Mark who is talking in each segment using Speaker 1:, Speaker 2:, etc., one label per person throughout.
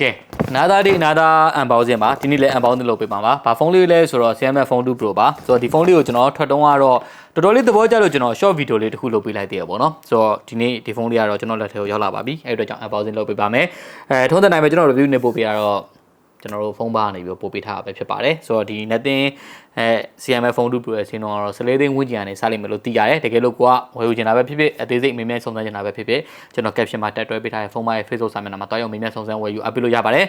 Speaker 1: ကဲနာသားဒီနာသားအန်ပေါင်းစင်ပါဒီနေ့လည်းအန်ပေါင်းသလုပ်ပေးပါပါဘာဖုန်းလေးလဲဆိုတော့ Xiaomi Phone 2 Pro ပါဆိုတော့ဒီဖုန်းလေးကိုကျွန်တော်ထွက်တုံးကတော့တော်တော်လေးသဘောကျလို့ကျွန်တော် short video လေးတစ်ခုလုပ်ပေးလိုက်သေးရပေါ့နော်ဆိုတော့ဒီနေ့ဒီဖုန်းလေးကတော့ကျွန်တော်လက်ထဲကိုရောက်လာပါပြီအဲ့အတွက်ကြောင့်အန်ပေါင်းစင်လုပ်ပေးပါမယ်အဲထုံးတဲ့နိုင်ပဲကျွန်တော် review နေပို့ပေးရတော့ ကျွန်တော်တို့ဖုန်းပါနေပြီးပို့ပေးထားတာပဲဖြစ်ပါတယ်ဆိုတော့ဒီ Nothing အဲ Xiaomi Phone 2 Pro ရဲ့ဆင်းတော့ကတော့14သိန်းဝန်းကျင်ကနေစလိမ့်မယ်လို့သိရတယ်တကယ်လို့ကိုကဝယ်ယူချင်တာပဲဖြစ်ဖြစ်အသေးစိတ်မေးမြန်းစုံစမ်းချင်တာပဲဖြစ်ဖြစ်ကျွန်တော် caption မှာတက်တွဲပေးထားတဲ့ဖုန်းမရဲ့ Facebook စာမျက်နှာမှာတွားရောက်မေးမြန်းစုံစမ်းဝယ်ယူအပ်ပေးလို့ရပါတယ်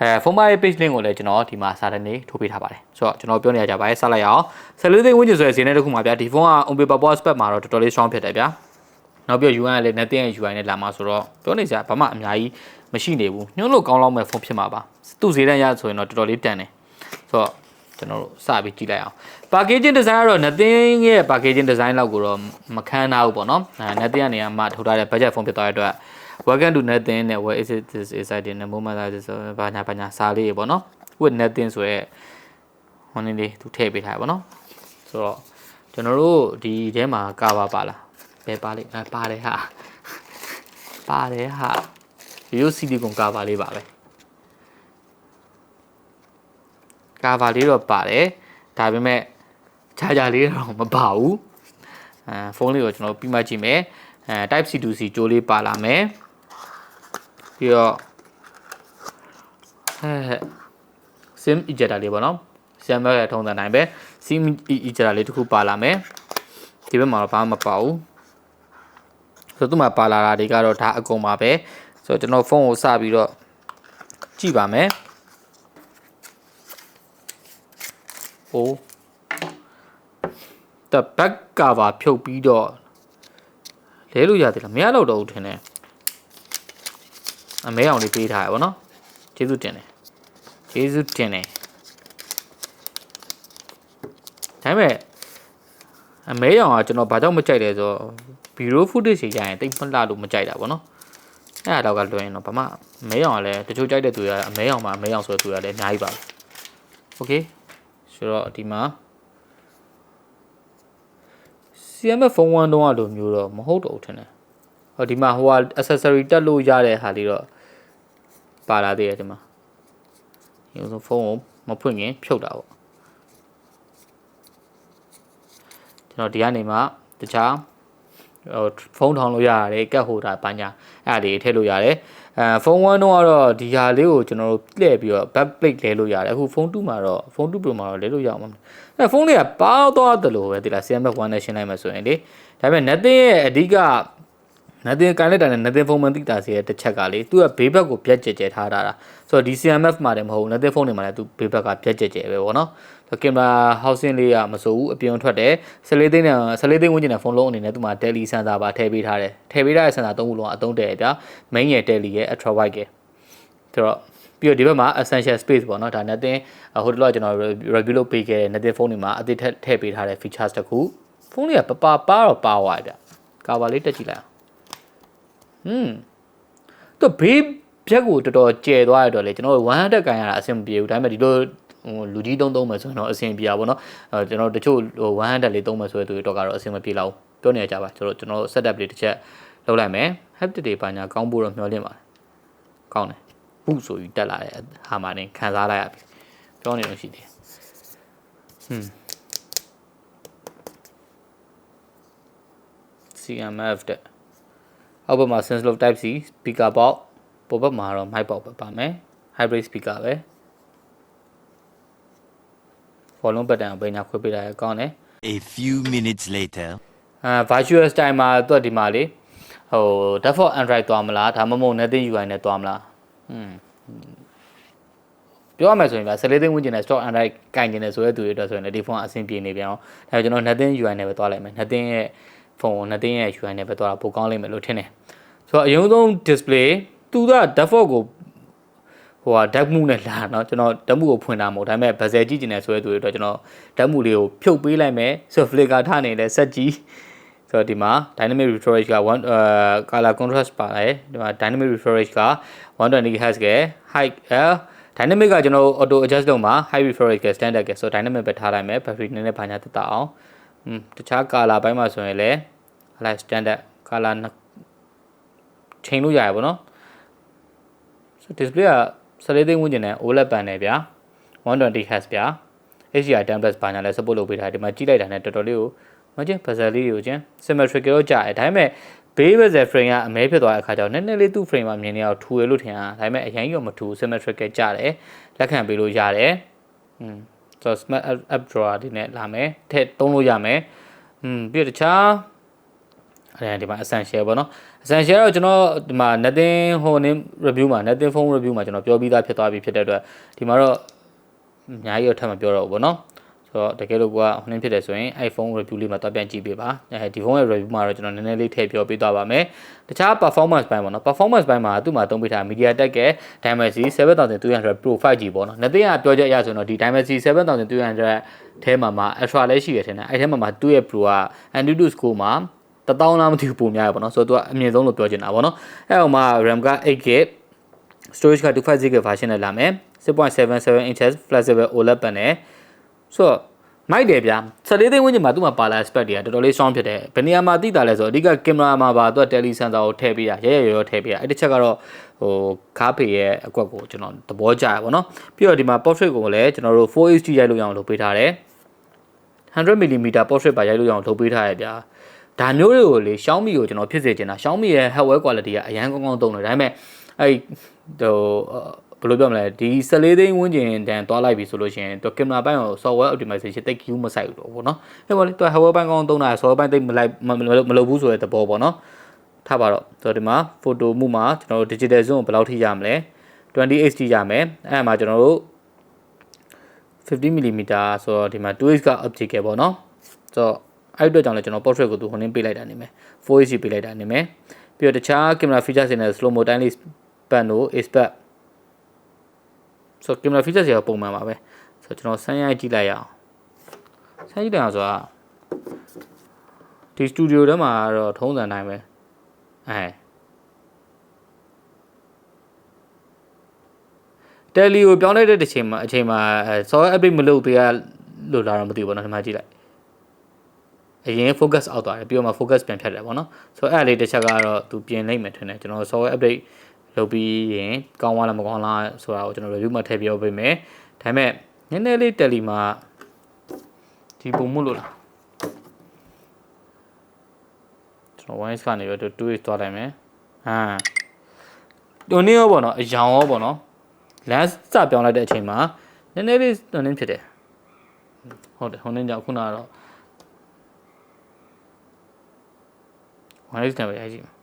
Speaker 1: အဲဖုန်းမရဲ့ page link ကိုလည်းကျွန်တော်ဒီမှာစာတနေထိုးပေးထားပါတယ်ဆိုတော့ကျွန်တော်ပြောနေရကြပါရဲ့ဆက်လိုက်ရအောင်14သိန်းဝန်းကျင်ဆိုတဲ့ဈေးနဲ့တစ်ခုမှာဗျာဒီဖုန်းက on paper box spec မှာတော့တော်တော်လေး strong ဖြစ်တယ်ဗျာနောက်ပြီး UN ကလည်း Nothing ရဲ့ UI နဲ့လာမှာဆိုတော့ပြောနေစရာဘာမှအများကြီးမရှိနေဘူးညှို့လို့ကောင်းလောက်မဲ့ဖုန်းဖြစ်မှာပါ သူ့ဈေးတန်းရဆိုရင်တော့တော်တော်လေးတန်တယ်ဆိုတော့ကျွန်တော်တို့စပြီးကြည့်လိုက်အောင် packaging design ကတော့ Nothing ရဲ့ packaging design လောက်ကိုတော့မခန်းနာဘူးပေါ့နော်အဲ Nothing ကနေမှထုတ်ထားတဲ့ budget phone ဖြစ်သွားတဲ့အတွက် welcome to Nothing နဲ့ where is it this is i didn't know မှာဒါဆိုဘာညာဘာညာစာလေးပေါ့နော် with Nothing ဆိုရဲဟိုနေလေးသူထည့်ပေးထားတယ်ပေါ့နော်ဆိုတော့ကျွန်တော်တို့ဒီထဲမှာကာပါပါလားဘယ်ပါလိမ့်အဲပါတယ်ဟာပါတယ်ဟာရိုးစီလီကွန်ကာပါလေးပါပဲ ကာပါလေးတော့ပါတယ်ဒါပေမဲ့ခြားခြားလေးတော့မပါဘူးအဲဖုန်းလေးကိုကျွန်တော်ပြီးမှကြည့်မယ်အဲ type C to C ကြိုးလေးပါလာမယ်ပြီးတော့အဲ sim ejector လေးပေါ့နော် Xiaomi ရဲ့ထုံးစံတိုင်းပဲ sim ejector လေးတစ်ခုပါလာမယ်ဒီဘက်မှာတော့ဘာမှမပါဘူးဆိုတော့သူ့မှာပါလာတာတွေကတော့ဒါအကုန်ပါပဲဆိုတော့ကျွန်တော်ဖုန်းကိုစပြီးတော့ကြည့်ပါမယ် ဟိုတဘက်ကပါဖြုတ်ပြီးတော့လဲလို့ရတယ်လားမရတော့တော့ဘူးထင်တယ်အမဲအောင်လေးပေးထားရပါတော့ကျေးဇူးတင်တယ်ကျေးဇူးတင်တယ်ဒါပေမဲ့အမဲအောင်ကကျွန်တော်ဘာကြောင့်မကြိုက်လဲဆိုတော့ဗီဒီယို footage ရရင်တိတ်မလှလို့မကြိုက်တာဗောနော်အဲ့ဒါတော့ကလွယ်ရင်တော့ဘာမှအမဲအောင်ကလည်းတချို့ကြိုက်တဲ့သူတွေကအမဲအောင်မှာအမဲအောင်ဆိုတဲ့သူတွေကလည်းအများကြီးပါပဲโอเค ဆိုတော့ဒီမှာ CMF phone 1တုံးကလိုမျိုးတော့မဟုတ်တော့ဘူးထင်တယ်ဟောဒီမှာဟိုက accessory တက်လို့ရတဲ့ဟာလေးတော့ပါလာသေးတယ်ဒီမှာဒီလိုဖုန်းကိုမဖွင့်ခင်ဖြုတ်တာပေါ့ကျွန်တော်ဒီကနေမှတခြားဟိုဖုန်းထောင်လို့ရတယ်ကတ်ဟိုတာပညာ အဲ့ဒါလေးထည့်လို့ရတယ်အဲဖုန်း1တော့ကတော့ဒီဟာလေးကိုကျွန်တော်တို့လှည့်ပြီးတော့ back plate လဲလို့ရတယ်အခုဖုန်း2မှာတော့ဖုန်း2 Pro မှာတော့လဲလို့ရအောင်မလဲအဲဖုန်းလေးကပေါတော့တယ်လို့ပဲဒီလား CMF 1နဲ့ရှင်းလိုက်မှဆိုရင်လေဒါပေမဲ့ Nothing ရဲ့အဓိက Nothing ကန်လက်တာနဲ့ Nothing ဖုန်းမသိတာစီရဲ့တစ်ချက်ကလေသူကဘေးဘက်ကိုပြက်ကျဲကျဲထားတာဆိုတော့ဒီ CMF မှာတည်းမဟုတ်ဘူး Nothing ဖုန်းတွေမှာလည်းသူဘေးဘက်ကပြက်ကျဲကျဲပဲပေါ့နော်ကင်မရာ housing လေးကမစိုးဘူးအပြင်ထွက်တယ်14သိန်းနဲ့14သိန်းဝန်းကျင်နဲ့ဖုန်းလုံးအနေနဲ့သူမှာ Tele sensor ပါထည့်ပေးထားတယ်ထည့်ပေးထားတဲ့ sensor သုံးခုလုံးအသုံးတည့်ရဗျာ main ရဲ့ Tele ရဲ့ ultra wide ရဲ့ဆိုတော့ပြီးတော့ဒီဘက်မှာ essential space ပေါ့နော်ဒါ Nothing ဟိုတလောကျွန်တော် review လုပ်ပေးခဲ့တဲ့ Nothing ဖုန်းတွေမှာအသစ်ထည့်ပေးထားတဲ့ features တခုဖုန်းလေးကပပပါတော့ပါသွားဗျကာဗာလေးတက်ကြည့်လိုက်အောင် ဟွန်းသူဘေးဘက်ကိုတော်တော်ကျဲသွားရတော့လေကျွန်တော်100ကန်ရတာအဆင်မပြေဘူးဒါပေမဲ့ဒီလိုဟိုလူကြီးသုံးသုံးမယ်ဆိုရင်တော့အဆင်ပြေပါဘောနော်အဲကျွန်တော်တချို့ဟို100လေးသုံးမယ်ဆိုတဲ့သူတွေတော့ကတော့အဆင်မပြေလောက်ပြောနေကြပါကျွန်တော်ကျွန်တော် setup လေးတစ်ချက်လုပ်လိုက်မယ် haptic တွေပါညာကောင်းဖို့တော့မျှော်လင့်ပါတယ်ကောင်းတယ်ဘုဆိုပြီးတက်လာတဲ့ဟာမှနေခံစားလိုက်ရပြီပြောနေလို့ရှိတယ်ဟွန်း CMF တဲ့ အောက်ဘက်မှာ sense low type C speaker box ပေါ်ဘက်မှာတော့ mic box ပဲပါမယ် hybrid speaker ပဲ volume button ကိုပညာခွဲပေးတာရကောင်းတယ်
Speaker 2: A few minutes later.
Speaker 1: အာ virtual style မှာသူကဒီမှာလေဟို default android သွားမလားဒါမှမဟုတ် nothing UI နဲ့သွားမလားဟွန်းပြောရမယ်ဆိုရင်ဗျာ14သိန်းဝန်းကျင်နဲ့ stock android ကင်ကျင်တယ်ဆိုတဲ့သူတွေအတွက်ဆိုရင်လည်းဒီဖုန်းအဆင်ပြေနေပြန်အောင်ဒါပေမဲ့ကျွန်တော် nothing UI နဲ့ပဲသွားလိုက်မယ် nothing ရဲ့ ဖုန်းကို nothing ရဲ့ UI နဲ့ပဲသွားတာပိုကောင်းလိမ့်မယ်လို့ထင်တယ်ဆိုတော့အရင်ဆုံး display သူက default ကိုဟိုဟာဓာတ်မှုနဲ့လာเนาะကျွန်တော်ဓာတ်မှုကိုဖွင့်တာမဟုတ်ဒါပေမဲ့ bezel ကြည့်ကျင်တယ်ဆိုတဲ့သူတွေအတွက်ကျွန်တော်ဓာတ်မှုလေးကိုဖြုတ်ပေးလိုက်မယ်ဆိုတော့ flicker ထားနေလဲဆက်ကြည့်ဆိုတော့ဒီမှာ dynamic refresh က1အဲ color contrast ပါတယ်ဒီမှာ dynamic refresh က120 Hz က high L dynamic ကကျွန်တော် auto adjust လုပ်မှာ high refresh က standard ကဆိုတော့ dynamic ပဲထားလိုက်မယ် battery နည်းနည်းဘာညာတက်တာအောင် อืมတခြား color ဘိုင်းမှာဆိုရင်လည်း high standard color ချိန်လို့ရတယ်ဗောနော် display က14သိန်းဝန်းကျင်နဲ့ OLED panel ဗျာ120 Hz ဗျာ HDR 10 plus ဘာညာလဲ support လုပ်ပေးထားတယ်ဒီမှာကြည့်လိုက်တာနဲ့တော်တော်လေးကိုမကျင်း bezel လေးကိုချင်း symmetrical တော့ကြာတယ်ဒါပေမဲ့ဘေး bezel frame ကအမဲဖြစ်သွားတဲ့အခါကျတော့နည်းနည်းလေးသူ့ frame မှာမြင်နေအောင်ထူရလို့ထင်တာဒါပေမဲ့အရင်ကမထူ symmetrical ကြာတယ်လက်ခံပေးလို့ရတယ်อืม ဆိုတော့ smart app app drawer ဒီနဲ့လာမယ်ထည့်သုံးလို့ရမယ်อืมပြီးတော့တခြားအဲဒီမှာ essential ပေါ့နော် essential တော့ကျွန်တော်ဒီမှာ nothing ဟိုနေ review မှာ nothing phone review မှာကျွန်တော်ပြောပြီးသားဖြစ်သွားပြီဖြစ်တဲ့အတွက်ဒီမှာတော့အများကြီးတော့ထပ်မပြောတော့ဘူးပေါ့နော် ဆိုတော့တကယ်လို့ကဟိုနေဖြစ်တယ်ဆိုရင် iPhone review လေးမှာတော့ပြန်ကြည့်ပေးပါအဲဒီဖုန်းရဲ့ review မှာတော့ကျွန်တော်နည်းနည်းလေးထည့်ပြောပေးသွားပါမယ်တခြား performance ဘိုင်းပေါ့နော် performance ဘိုင်းမှာသူ့မှာသုံးပေးထား MediaTek ရဲ့ Dimensity 7300 Pro 5G ပေါ့နော်နှစ်သိန်းကပြောချက်အရဆိုရင်တော့ဒီ Dimensity 7300ထဲမှာမှာ Ultra လည်းရှိရထင်တယ်အဲ့ထဲမှာမှာသူ့ရဲ့ Pro က Antutu score မှာတပေါင်းလားမသိဘူးပုံများရပေါ့နော်ဆိုတော့သူကအမြင့်ဆုံးလို့ပြောချင်တာပေါ့နော်အဲ့ဟိုမှာ RAM က 8GB storage က 256GB version နဲ့လာမယ်6.77 inches flexible OLED panel ဆိုတော့မိုက်တယ်ဗျာ14သိန်းဝန်းကျင်မှာသူ့မှာပါလာ spec တွေကတော်တော်လေး strong ဖြစ်တယ်ဘယ်နေရာမှာသိတာလဲဆိုတော့အဓိကကင်မရာမှာပါသူက tele sensor ကိုထည့်ပေးတာရဲရဲရောရောထည့်ပေးတာအဲ့တစ်ချက်ကတော့ဟိုကားဖေရဲ့အကွက်ကိုကျွန်တော်သဘောကျရပါတော့ပြီးတော့ဒီမှာ portrait ကိုလည်းကျွန်တော်တို့ 4HD ရိုက်လို့ရအောင်လုပ်ပေးထားတယ် 100mm portrait ပါရိုက်လို့ရအောင်လုပ်ပေးထားရဗျာဒါမျိုးတွေကိုလေ Xiaomi ကိုကျွန်တော်ဖြစ်စေချင်တာ Xiaomi ရဲ့ hardware quality ကအရန်ကောင်းကောင်းသုံးတယ်ဒါပေမဲ့အဲ့ဟိုဘ ယ်လိုပြောမလဲဒီ14သိန်းဝန်းကျင်တန်သွားလိုက်ပြီဆိုလို့ရှိရင်သူကင်မရာပိုင်းကို software optimization တိတ်ကူးမဆိုင်ဘူးတော့ဗောနော်အဲ့ပေါ့လေသူ hardware ပိုင်းကောင်းသုံးတာ software ပိုင်းတိတ်မလိုက်မလုပ်ဘူးဆိုတဲ့သဘောပေါ့နော်ထားပါတော့ဆိုတော့ဒီမှာ photo မှုမှာကျွန်တော်တို့ digital zoom ကိုဘယ်လောက်ထိရမလဲ 20HD ရမယ်အဲ့မှာကျွန်တော်တို့ 50 mm ဆိုတော့ဒီမှာ 2x က optical ပေါ့နော်ဆိုတော့အဲ့အတွက်ကြောင့်လည်းကျွန်တော် portrait ကိုသူဟိုနှင်းပေးလိုက်တာနေမယ် 4HD ပေးလိုက်တာနေမယ်ပြီးတော့တခြား camera features တွေနဲ့ slow mo time lapse pan တို့ aspect ဆိုတော့ camera features တွေကပုံမှန်ပါပဲဆိုတော့ကျွန်တော်ဆန်းရိုက်ကြည့်လိုက်ရအောင်ဆန်းကြည့်လိုက်အောင်ဆိုတာဒီ studio ထဲမှာတော့ထုံးစံတိုင်းပဲအဲတယ်လီကိုပြောင်းလိုက်တဲ့အချိန်မှာအချိန်မှာ software update မလုပ်သေးရလို့လာတော့မသိဘူးပေါ့နော်ဒီမှာကြည့်လိုက်အရင် focus အောက်သွားတယ်ပြီးတော့မှ focus ပြန်ဖြတ်တယ်ပေါ့နော်ဆိုတော့အဲ့အလေးတစ်ချက်ကတော့သူပြင်လိုက်မယ်ထင်တယ်ကျွန်တော် software update လုပ်ပြီးရင်ကောင်းသွားလားမကောင်းလားဆိုတာကိုကျွန်တော် review မှာထည့်ပြောပေးမယ်ဒါပေမဲ့နည်းနည်းလေးတယ်လီမှာဒီပုံမှုလို့လားကျွန်တော် wise ကနေပြီးတော့2 is သွားလိုက်မယ်ဟာတွန်းနေရောပေါ့နော်အယောင်ရောပေါ့နော်လမ်းစပြောင်းလိုက်တဲ့အချိန်မှာနည်းနည်းလေးတွန်းနေဖြစ်တယ်ဟုတ်တယ်ဟိုနေ့ကြောင့်ခုနကတော့ wise နဲ့ပဲရိုက်ကြည့်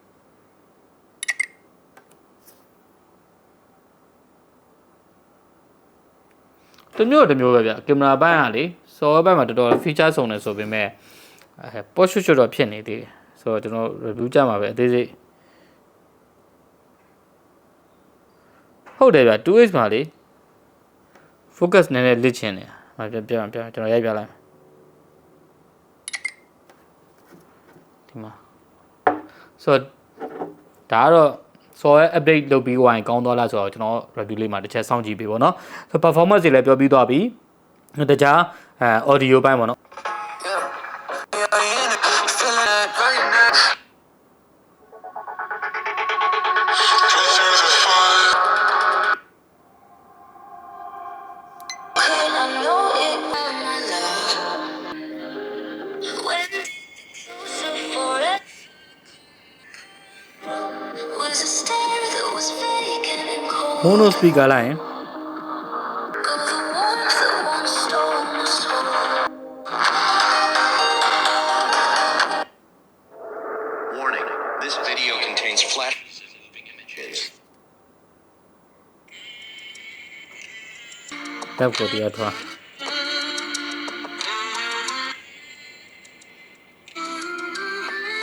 Speaker 1: တစ်မျိုးတစ်မျိုးပဲဗျကင်မရာဘိုင်းကလေစော်ဘက်မှာတော်တော် feature စုံတယ်ဆိုပေမဲ့အဲ post shot တော့ဖြစ်နေသေးတယ်ဆိုတော့ကျွန်တော် review ကြမှာပဲအသေးစိတ်ဟုတ်တယ်ဗျ 2x မှာလေ focus နည်းနည်းလစ်ချင်တယ်ဟောပြပြပြကျွန်တော်ရိုက်ပြလိုက်ဒီမှာဆိုတော့ဒါကတော့ software update လုပ်ပြီးဝိုင်းကောင်းသွားလားဆိုတော့ကျွန်တော် review လေးမှာတစ်ချက်စောင့်ကြည့်ပေးပါတော့ဆို performance တွေလည်းပြောပြီးသွားပြီတခြားအဲ audio ဘိုင်းပေါ့နော်
Speaker 3: images.
Speaker 1: တက်ကိုတရားထွား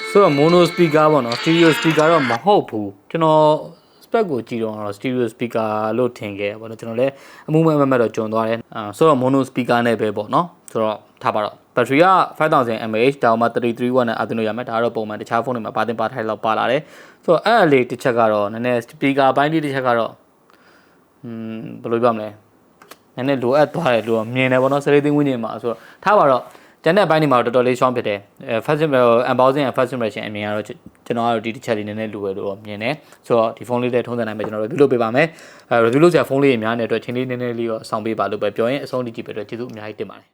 Speaker 1: ဆိုတော့ mono speaker ပေါ့နော် stereo speaker တော့မဟုတ်ဘူးကျွန်တော် spec ကိုကြည့်တော့တော့ stereo speaker လို့ထင်ခဲ့ပေါ့နော်ကျွန်တော်လည်းအမှုမဲ့မမဲ့တော့ဂျွန်သွားတယ်အာဆိုတော့ mono speaker နဲ့ပဲပေါ့နော်ဆိုတော့ထားပါတော့ battery က5000 mAh ဒါမှ33 watt နဲ့အသွင်းလို့ရမယ်ဒါကတော့ပုံမှန်တခြားဖုန်းတွေမှာပါတင်ပါထိုင်လောက်ပါလာတယ်ဆိုတော့အဲ့အလေးတစ်ချက်ကတော့နည်းနည်း speaker ဘိုင်းလေးတစ်ချက်ကတော့อืมဘယ်လိုပြောမလဲနည်းနည်းလိုအပ်သွားတယ်လို့မြင်တယ်ဗောနော်စရိတ်သိန်းဝင်းကျင်မှာဆိုတော့ထားပါတော့ ကျန်တဲ့အပိုင်းတွေမှာတော့တော်တော်လေး strong ဖြစ်တယ်အဲ first unboxing and first impression အမြင်ကတော့ကျွန်တော်ကတော့ဒီတစ်ချက်လေးနည်းနည်းလိုပဲလို့မြင်တယ်ဆိုတော့ဒီဖုန်းလေးလည်းထုံးစံနိုင်ပဲကျွန်တော် review လုပ်ပေးပါမယ်အဲ review လုပ်စရာဖုန်းလေးအများနဲ့အတွက်ချိန်လေးနည်းနည်းလေးတော့ဆောင်ပေးပါလို့ပဲပြောရင်အဆုံးထိကြည့်ပေးတော့ကျေးဇူးအများကြီးတင်ပါတယ်